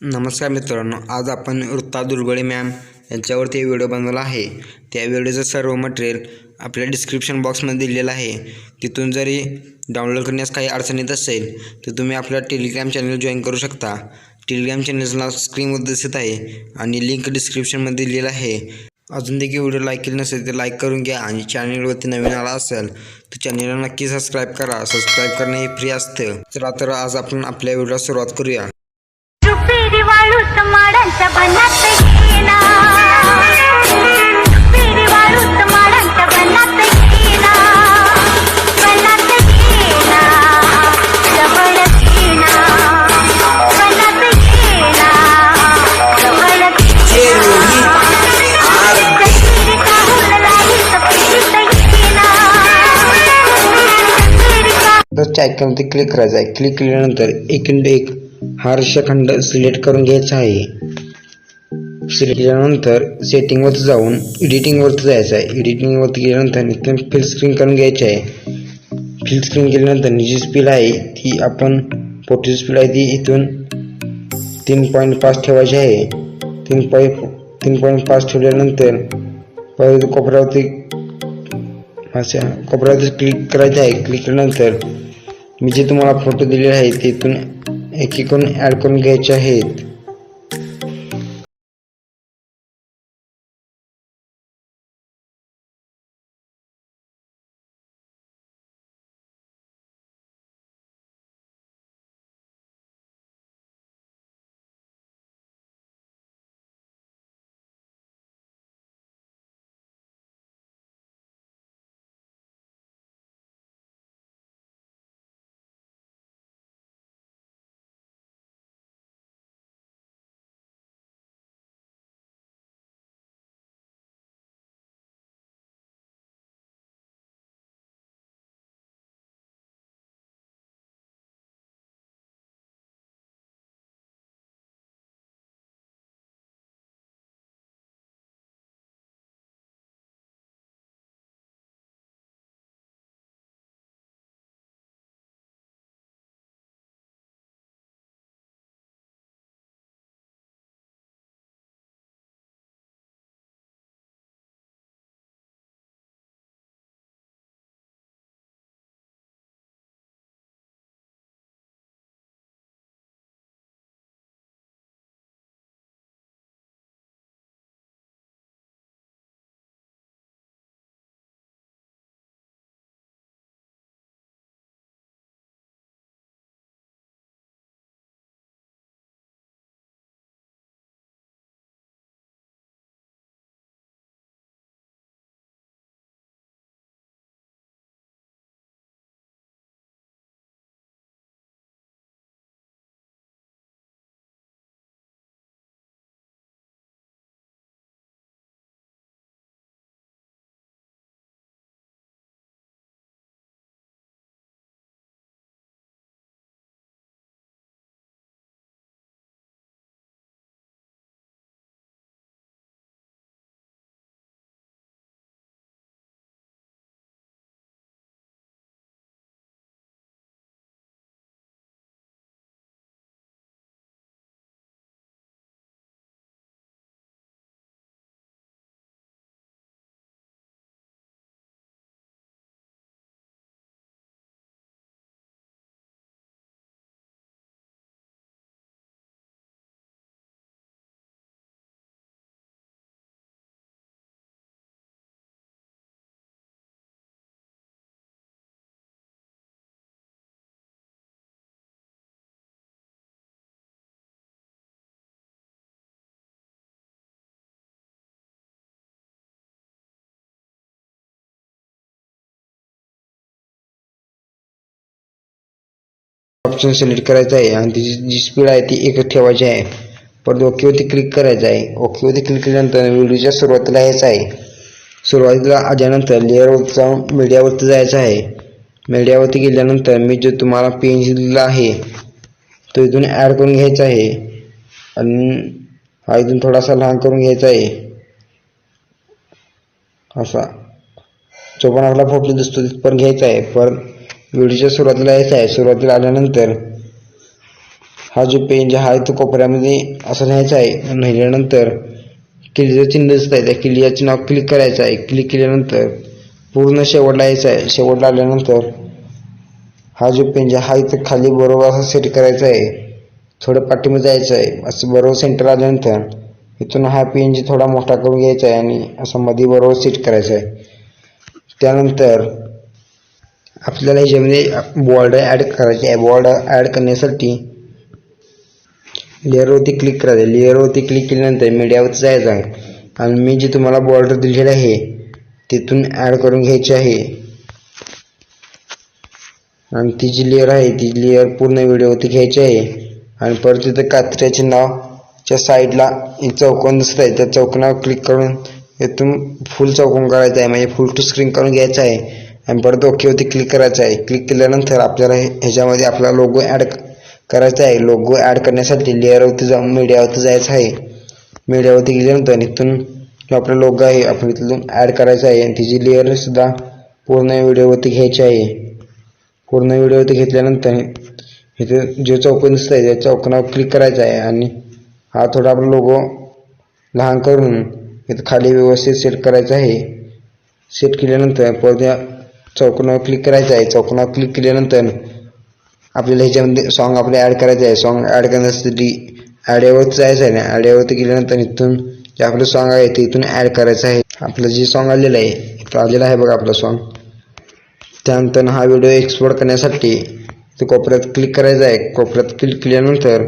नमस्कार मित्रांनो आज आपण वृत्ता दुर्गळे मॅम यांच्यावरती व्हिडिओ बनवला आहे. त्या व्हिडिओचं सर्व मटेरियल आपल्या डिस्क्रिप्शन बॉक्समध्ये दिलेलं आहे. तिथून जरी डाउनलोड करण्यास काही अडचण येत असेल तर तुम्ही आपल्या टेलिग्राम चॅनल जॉईन करू शकता. टेलिग्राम चॅनलला स्क्रीनवर दिसत आहे आणि लिंक डिस्क्रिप्शनमध्ये दिलेलं आहे. अजून देखील व्हिडिओ लाईक केली नसेल तर लाईक करून घ्या आणि चॅनलवरती नवीन आला असेल तर चॅनलला नक्की सबस्क्राईब करा. सबस्क्राईब करणे हे फ्री असतं. चला तर आज आपण आपल्या व्हिडिओला सुरुवात करूया. वाळूत माडांच्या बनात वाळूत माडांच्या बनात बनात जवळ बनात जवळ आयकॉनवरती क्लिक करायचं आहे क्लिक केल्यानंतर एक इंड एक हा रेषाखंड सिलेक्ट करून घ्यायचा आहे. सिलेक्ट केल्यानंतर सेटिंगवरती जाऊन एडिटिंगवरती जायचं आहे. एडिटिंगवरती गेल्यानंतर इथून फिल स्क्रीन करून घ्यायची आहे. फिल स्क्रीन केल्यानंतर जी स्पीड आहे ती आपण फोटोची स्पीड आहे ती इथून तीन पॉईंट पाच ठेवायची आहे. तीन पॉईंट तीन पॉईंट पाच ठेवल्यानंतर परत कोपऱ्यावरती अशा कोपऱ्यावरती क्लिक करायचं आहे. क्लिक केल्यानंतर मी जे तुम्हाला फोटो दिलेले आहे तिथून एक एक घ्यायचे आहेत. ऑप्शन सिलेक्ट करायचं आहे आणि त्याची जी स्पीड आहे ती एकच ठेवायची आहे. परत ओकेवरती क्लिक करायचं आहे. ओकेवरती क्लिक केल्यानंतर व्हिडिओच्या सुरुवातीला यायचं आहे. सुरुवातीला आल्यानंतर लेअरवरती जाऊन मीडियावरती जायचं आहे. मीडियावरती गेल्यानंतर मी जो तुम्हाला पेन दिलेला आहे तो इथून ॲड करून घ्यायचा आहे. आणि हा इथून थोडासा लहान करून घ्यायचा आहे. असा. जो पण आपला फोटो दिसतो तिथपर्यंत घ्यायचा आहे. परत व्हिडिओच्या सुरुवातीला यायचं आहे. सुरुवातीला आल्यानंतर हा जो पेज आहे तो कोपऱ्यामध्ये असं न्यायचा आहे. नेल्यानंतर किल्लीचं चिन्ह दिसत आहे. त्या किल्ल्याचं नाव क्लिक करायचं आहे. क्लिक केल्यानंतर पूर्ण शेवटला यायचं आहे. शेवटला आल्यानंतर हा जो पेंज आहे हा इथं खाली बरोबर असा सेट करायचा आहे. थोडं पाठीमध्ये जायचं आहे. असं बरोबर सेंटर आल्यानंतर इथून हा पेंज थोडा मोठा करून घ्यायचा आहे आणि असं मध्ये बरोबर सेट करायचा आहे. त्यानंतर आपल्याला ह्याच्यामध्ये बॉर्डर ॲड करायची आहे. बॉर्डर ॲड करण्यासाठी लेअरवरती क्लिक करायचं लेअरवरती क्लिक केल्यानंतर मीडियावरती जायचं आहे. आणि मी जी तुम्हाला बॉर्डर दिलेली आहे तिथून ॲड करून घ्यायची आहे. आणि ती जी लेअर आहे ती लेअर पूर्ण व्हिडिओवरती घ्यायची आहे. आणि परत तिथं कात्र्याचे नावच्या साईडला एक चौकोन दिसत आहे. त्या चौकोनावर क्लिक करून इथून फुल चौकोन करायचं आहे. म्हणजे फुल टू स्क्रीन करून घ्यायचं आहे. आणि परत ओकेवरती क्लिक करायचं आहे. क्लिक केल्यानंतर आपल्याला हे- ह्याच्यामध्ये आपला लोगो ॲड करायचा आहे. लोगो ॲड करण्यासाठी लेअरवरती जाऊन मीडियावरती जायचं आहे. मीडियावरती गेल्यानंतर आणि इथून जो आपला लोगो आहे आपण इथून ॲड करायचा आहे. आणि तिची लेअरसुद्धा पूर्ण व्हिडिओवरती घ्यायची आहे. पूर्ण व्हिडिओवरती घेतल्यानंतर इथे जो चौकन दिसत आहे त्या चौकनावर क्लिक करायचं आहे. आणि हा थोडा आपला लोगो लहान करून इथं खाली व्यवस्थित सेट करायचा आहे. सेट केल्यानंतर परत चौकोनावर क्लिक करायचं आहे. चौकोनावर क्लिक केल्यानंतर आपल्याला ह्याच्यामध्ये सॉन्ग आपले ॲड करायचं आहे. सॉन्ग ॲड करण्यासाठी ॲडिओवरती जायचं आहे. ना ॲडिओवरती गेल्यानंतर इथून जे आपलं सॉन्ग आहे ते इथून ॲड करायचं आहे. आपलं जे सॉन्ग आलेलं आहे इथं आलेलं आहे बघा आपलं सॉन्ग त्यानंतर हा व्हिडिओ एक्सपोर्ट करण्यासाठी इथं कोपऱ्यात क्लिक करायचं आहे. कोपऱ्यात क्लिक केल्यानंतर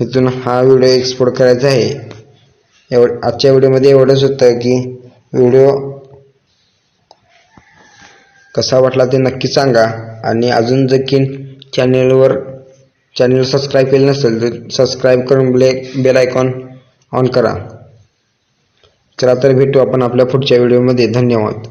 इथून हा व्हिडिओ एक्सपोर्ट करायचा आहे. एवढ आजच्या व्हिडिओमध्ये एवढंच होतं की व्हिडिओ कसा वाटला ते नक्की सांगा. आणि अजून जखीन चॅनेलवर चॅनेल सबस्क्राईब केलं नसेल तर सबस्क्राईब करून ब्ले बेल आयकॉन ऑन करा. चला तर भेटू आपण आपल्या पुढच्या व्हिडिओमध्ये. धन्यवाद.